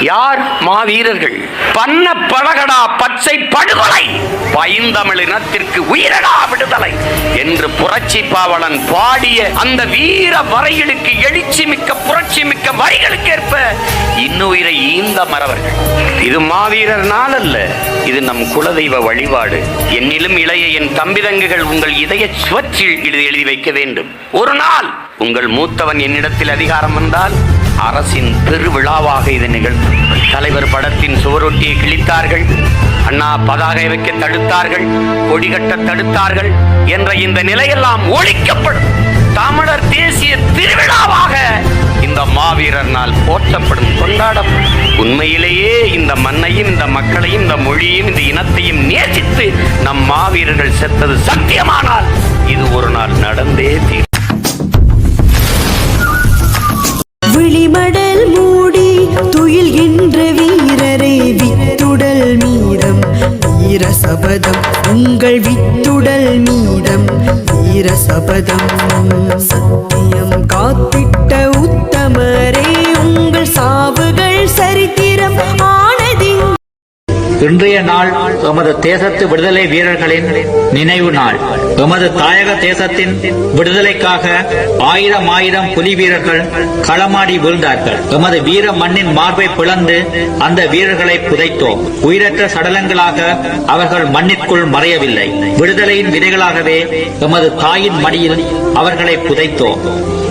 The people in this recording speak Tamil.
யார் மாவீரர்கள்? பன்ன பழகடா பச்சை படுகொலை. பைந்தமிழ் இனத்திற்கு உயிரடா விடுதலை என்று புரட்சி பாவலன் பாடிய அந்த வீர வரைகளுக்கு எழுச்சி மிக்க புரட்சி மிக்க வரிகளுக்கேற்ப இன்னுயிரை ஈந்த மறவர்கள். இது மாவீரர் நாள் அல்ல இது நம் குலதெய்வ வழிபாடு. என்னிலும் இளைய என் தம்பிதங்குகள் உங்கள் இதய சுவற்றில் இது எழுதி வைக்க வேண்டும். ஒரு நாள் உங்கள் மூத்தவன் என்னிடத்தில் அதிகாரம் வந்தால் அரசின் பெருவிழாவாக இது நிகழ்ந்தது. தலைவர் படத்தின் சுவரொட்டியை கிழித்தார்கள். அண்ணா பதாகை வைக்க தடுத்தார்கள். கொடிகட்ட தடுத்தார்கள் என்ற இந்த நிலையெல்லாம் ஒழிக்கப்படும். தமிழர் தேசிய திருவிழாவாக இந்த மாவீரர் நாள் போற்றப்படும் கொண்டாடப்படும். உண்மையிலேயே இந்த மண்ணையும் இந்த மக்களையும் இந்த மொழியையும் இந்த இனத்தையும் நேசித்து நம் மாவீரர்கள் செத்தது சத்தியமானால் இது ஒரு நாள் நடந்தே தீரும். மடல் மூடி துயில்கின்ற வீரரை வித்துடல் மீதம். வீர சபதம் உங்கள் வித்துடல் மீதம். வீர சபதம் சத்தியம். காத்திட்ட உத்தமரே இன்றைய நாள் எமது தேசத்து விடுதலை வீரர்களின் நினைவு நாள். எமது தாயக தேசத்தின் விடுதலைக்காக ஆயிரம் ஆயிரம் புலி வீரர்கள் களமாடி வீழ்ந்தார்கள். எமது வீர மண்ணின் மார்பை பிளந்து அந்த வீரர்களை புதைத்தோம். உயிரற்ற சடலங்களாக அவர்கள் மண்ணிற்குள் மறையவில்லை. விடுதலையின் விதைகளாகவே எமது தாயின் மடியில் அவர்களை புதைத்தோம்.